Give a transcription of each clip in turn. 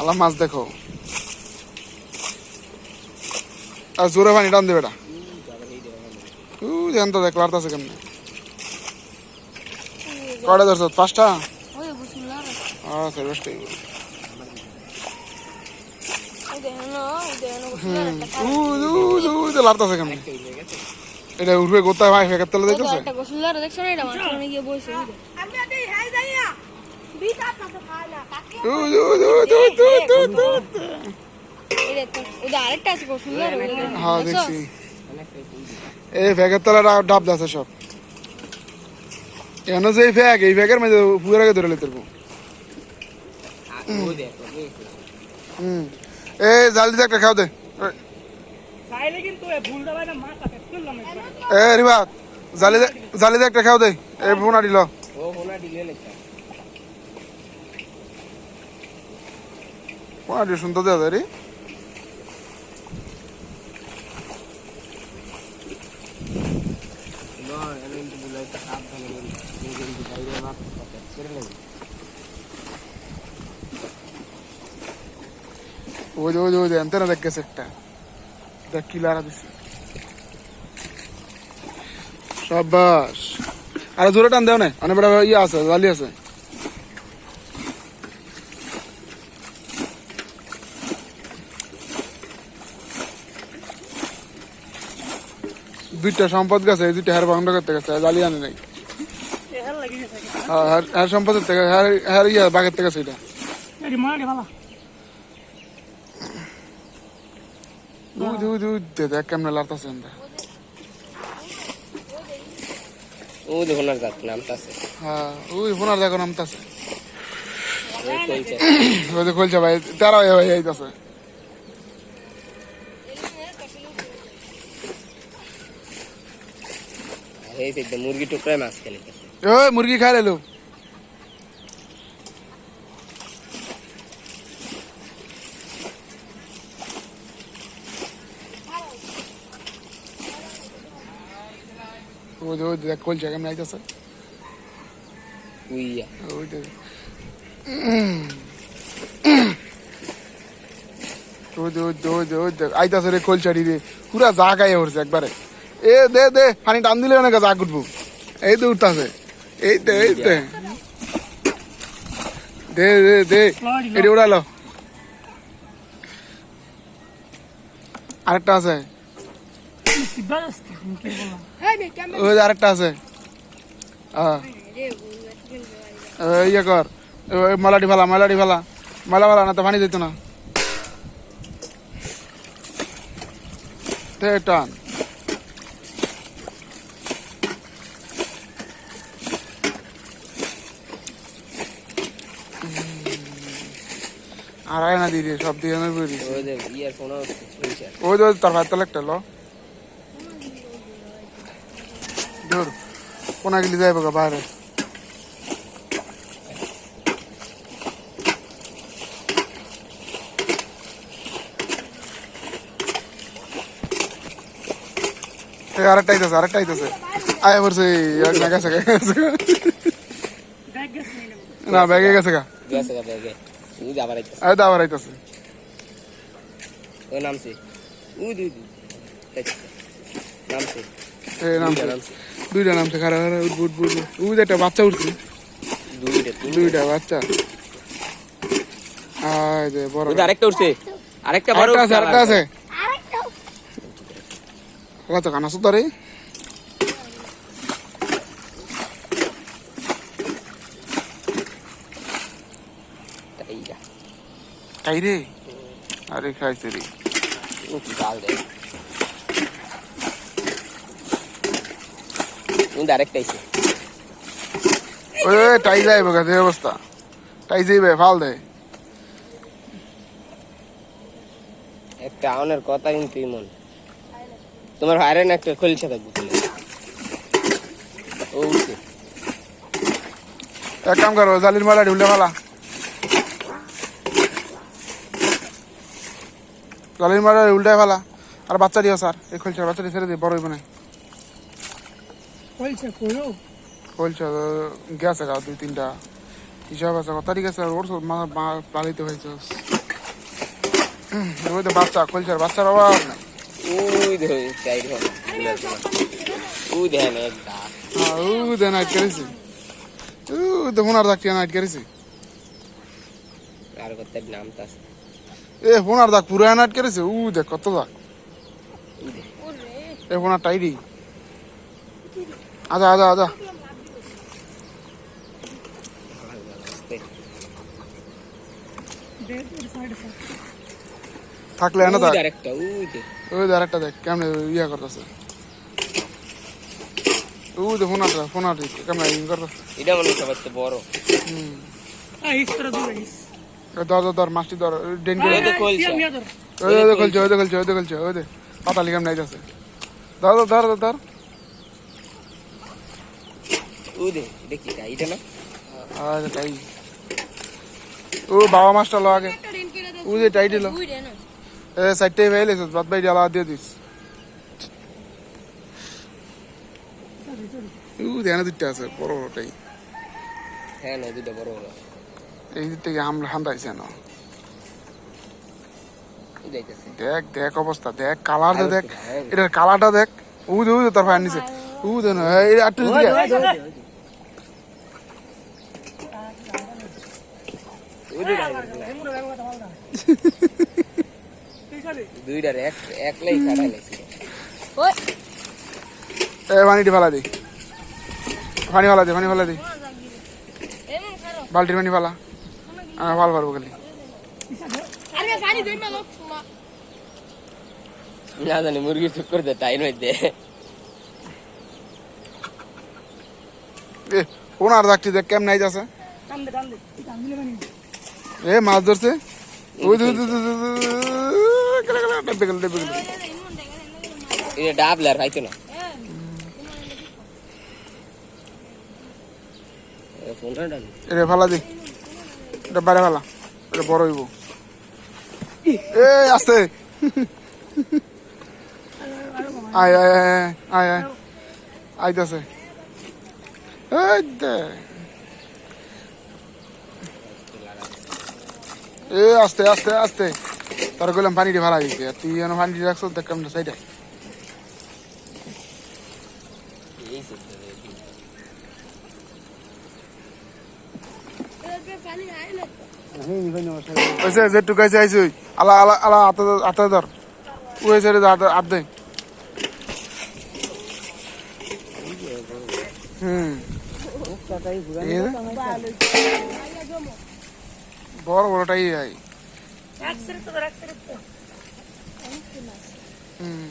আলা মাছ দেখো। আর জোরে পানি টান দেবে এটা দেখেন তো দেখো আছে কেমনে কয়টা ধরছ? পাঁচটা? লাড়তাছে কেমনে? এটা উঠবে গোতায় ভাই ফেকার তলে দেখতেছে? হ্যাঁ দেখছ? এই ফ্যাগের তলা ডাব দাসে সব। এখানে যে এই ফ্যাগ এই ফ্যাগের মধ্যে পুয়ের আগে ধরে লেতে হুম। এই জাল দিয়ে একটা খাও দে। এ। আছে এ রিবাত জালি জালি দে একটা খাও দে। এই ফোনা দিল। ফোনা দিয়ে সুন্দর দেওয়া যায় রে ওই যে ওই যে ওই যে এনতে না দেখ একটা দেখ কি লারা দিছে সাবাস আরে জোরে টান দেও না অনেক বড় ইয়ে আছে জালি আছে দুইটা সম্পদ গেছে এই দুইটা হার বন্ধ করতে গেছে জালি আনে নাই। হ্যাঁ, সম্পদের থেকে হার হার ইয়ে বাগের থেকে সেটা এডি মারি ভালো উদ উদ উদ দে দেখ কেমনে লাড়তাছে এনটা ও দেখুন আর নামতাছে। হ্যাঁ ওই ওই ভাই তেরো ভাই আইতাছে এই মুরগি টুকরায় মাছ খেলে। ওই মুরগি খাই লেলো। ওই যে ওই যে দেখ খুলছে কেমন আইতাছে উইয়া। ওই যে ওই যে। ওই যে আইতাছে রে খোলচাড়ি রে। পুরা যা গায়ে একবারে। এ, দে দে, পানি টান দিলে অনেক যা উঠবো। এই তো উঠতাছে। এই তো এই তো দে দে দে। এটি উড়ালো আরেকটা আছে। ওই আরেকটা আছে। ইয়ে কর। মালাটি ফালা মালাটি ফালা। মালা ফালা না তো পানি দিত না। টান। আর আয় না দিদি সব দিয়ে আমি বলি ওই হইছে তার ভাই তাহলে একটা লো। দূর কোনা গেলি যাইব গা বাইরে। আরেকটা আইতাছে আরেকটা আইতাছে। আয় বলছে না। গেছে না ব্যাগে গেছে গা। গেছে গা ব্যাগে। উই আবার আইতাছে। আয় তো আবার আইতাছে। ওই নামছে। উই দুই দুই। নামছে। এই নামছে। নামছে। দুইটা নামছে খারাপ খারাপ উঠ উঠ উঠ উঠ। একটা বাচ্চা উঠছে। দুইটা দুইটা বাচ্চা। আয় বড় আরেকটা উঠছে। আরেকটা বড় আছে আরেকটা আছে। আরেকটা। তো কানা সুতারে আবার। এই যা খাই রে। আরে খাইছে রে। গাল দেয় কিন্তু আইছে। ওই টাই যায় বগা যে অবস্থা। টাই যাইবে ফাল দে। একটা আউনের কথা কিন্তু ইমন। তোমার হারেন একটা খুলছে থাকব খুলে ও এক কাম করো জালির মালা ঢুলে ফালা। জালির মালা উল্টায় ফালা। আর বাচ্চা দিও স্যার। এই খোলছে বাচ্চাটি ছেড়ে দিয়ে বড় হইব না। খোলছে গেছে গা দুই তিনটা। হিসাব আছে কথা ঠিক আছে ওর সব মা পালিতে হয়েছে। ওই তো বাচ্চা কলচার বাচ্চার অভাব। ওই দেখো চাই ওই দেখেন দে নাইট করেছে ফোনার দাগ নাইট করেছে আর কত আছে এ ফোনার দাগ পুরো নাইট করেছে উ দেখ কত দাগ। এ ফোনার টাইডি আজা আজা আজা। থাকলে এনে থাক ওই ওই ওই যে আরেকটা দেখ কেমনে ইয়া করতেছে। ও দে ফোনাটা ফোনাটি কেমনে ইয়ে করতেছে। এটা মনে হয় বড়। হ্যাঁ হিস করে দূরে হিস ধর ধর ধর মাছটি ধর ডেন করে ওই ওই খুলছে ওই খুলছে খুলছে ওই দে পাতালি কেমন নাইতেছে ধর ধর ধর ধর ধর। ওই দে এটা কি এটা না? আচ্ছা তাই। ও বাবা মাছটা লো আগে। ও যে টাইট লো। এ সাইডটাই ফেলে বাদ জ্বালা দিয়ে দিস। ও দিতে আছে বড় বড়টাই। হ্যাঁ না দুটো বড় বড়। এই দিক থেকে হামলা হান্দাইছে না। দেখ দেখ অবস্থা দেখ কালারটা দেখ। এটার কালারটা দেখ। উ দে উ দে তোর ফায়ার নিচে। উ দে না এই আটটু দিকে দুইটার এক একলাই লাগছে। এ পানিটি ফেলা দি। পানি ফেলা দি পানি ফেলা দি। এমন করো। বালতির পানি ফেলা। আমি ভালো পারব খালি। না জানি মুরগি চুপ করে দে টাইম দে। এ ওনার ডাকটি দেখ কেমন নাই মানে এ মাছ ধরছে। ওই ডেবে গেল ডেবে গেল এটা ডাবলার খাইতো না? ফোনটা ডাল এটা ফেলা দি। এটা বাইরে ফেলা। এটা বড় হইব। এ আস্তে। আয় আয় আয় আয় আয় আইতাছে। এ আস্তে আস্তে আস্তে। তোর গেলাম পানিটি ভাড়া দিতে আর তুই পানিটি রাখছো দেখ কেমন সাইডে এই সুন্দর পানি আয় না ওইসে যেটু গাইছে আইছে আলা আলা আলা আতা আতা ধর। ওই সাইডে হাত হাত দে। হুম। যে। বড় বড়টাই তো হুম।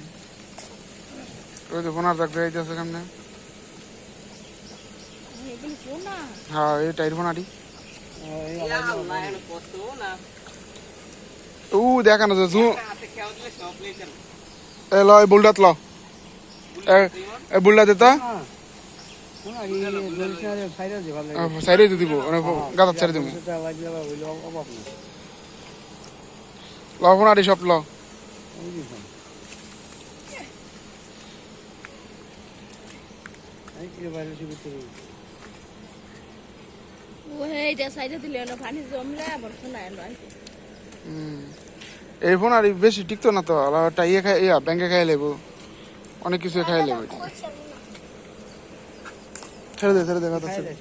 ওই তো ফোনার চাকরি আইতেছে কেমনে? এগুলো কোন না হ্যাঁ এই টাইর ফোনাটি ও, দেখা না জু এ, ল, এই বুলটাত ল। এ- এ বুলটা সাইডে দিব মানে গাদার ছেড়ে দিব ল ফোনাটি সব, ল। ও হেইটা সাইডে দিলে না পানি জমলে আবার শোনায় না হুম। এই ফোন আর বেশি টিকতো না তো আলাদা ইয়ে খাই ইয়া ব্যাংকে খাই লেবো অনেক কিছু খাই লেবো এটা। ছেড়ে দে ছেড়ে দে কথা ছেড়ে দে।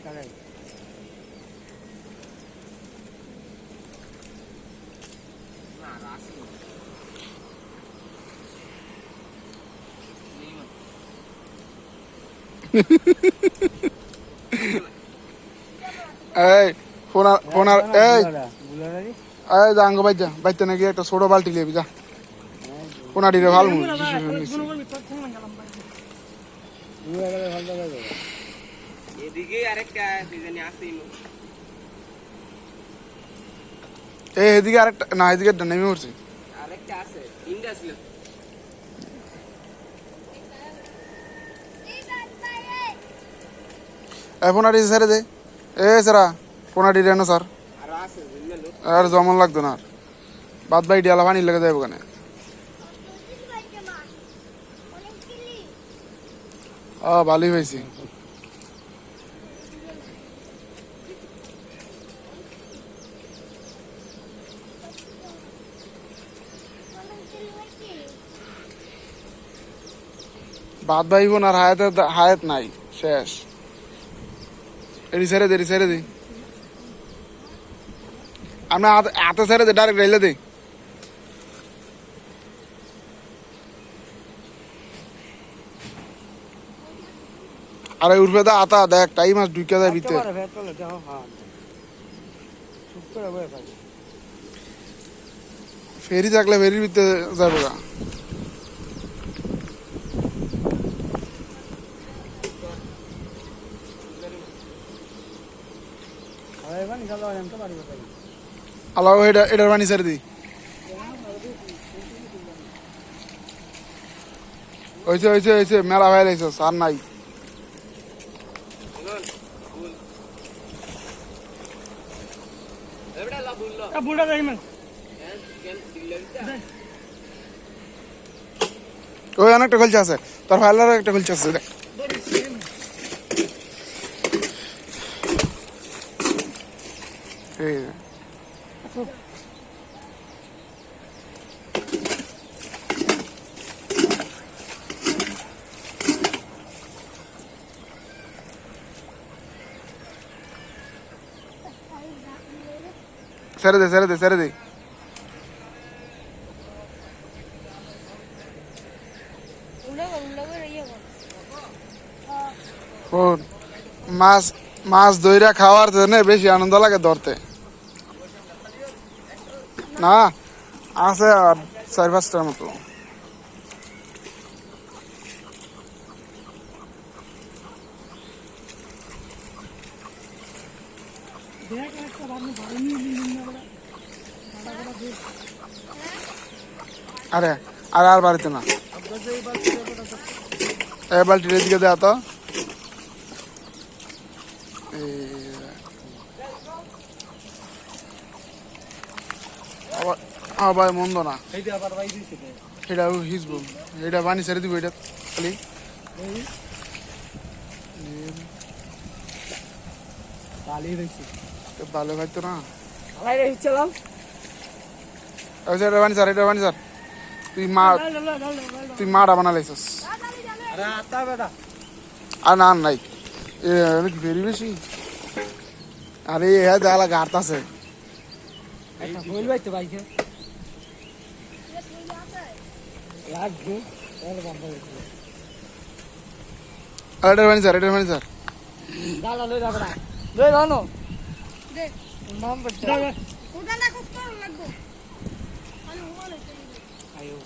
এই ফোন আর ফোন আর এই। এই যা আঙ্গ বাইজা বাইতে নাকি একটা ছোট বালতি লিয়ে যা। কোনাটি রে ভালো এই এদিকে আরেকটা না এদিকে একটা নেমে উঠছে আরেকটা আছে তিনটা ছিল। এই ফোনাটি ছেড়ে দে। এ সারা কোনা ডিলে না স্যার। আর জমন লাগতো না আর। বাদ বাই ডিয়ালা পানি লেগে যাবে ওখানে ও ভালোই হয়েছি। বাদ বাইব না আর হায়াত হায়াত নাই, শেষ। এটি ছেড়ে দে এটি ছেড়ে দে। আমরা হাতে ছেড়ে দে ডাইরেক্ট রেলে দে। আরে উঠবে দা আতা দেখ টাইম আস ঢুকে যায় ভিতরে। ফেরি থাকলে ফেরির ভিতরে যাবে গা। আলাও এটা এটার বানি ছেড়ে দি হয়েছে হয়েছে হয়েছে মেলা ভাই লাগছে সার নাই। ওই অনেকটা খলছে আছে তোর ফাইলারও একটা খলছে আছে দেখ। এই যে। ছেড়ে দে ছেড়ে দে ছেড়ে দে উল্টো কর উল্টো করে ইয়ে কর শোন মাছ মাছ দইরা খাওয়ার জন্য বেশি আনন্দ লাগে ধরতে না, আছে আর চার পাঁচটার মতো। আরে, আর আর বাড়িতে না। এ বালতির দিকে দেওয়া তো। আবার আবার মন্দ না এটা হিসব এটা পানি ছেড়ে দিব এটা খালি। ভালো খাইতো না। এটা বানি স্যার এটা বানি স্যার। তুই মা তুই মাটা বানালাইছিস আর না নাই। ভেরি বেশি। আরে হ্যাঁ দেখালা গাড়ত আছে। আর এটা বানি স্যার এটা বানি স্যার ওটা না কষ্ট লাগবে আমি ওখানে আয়ো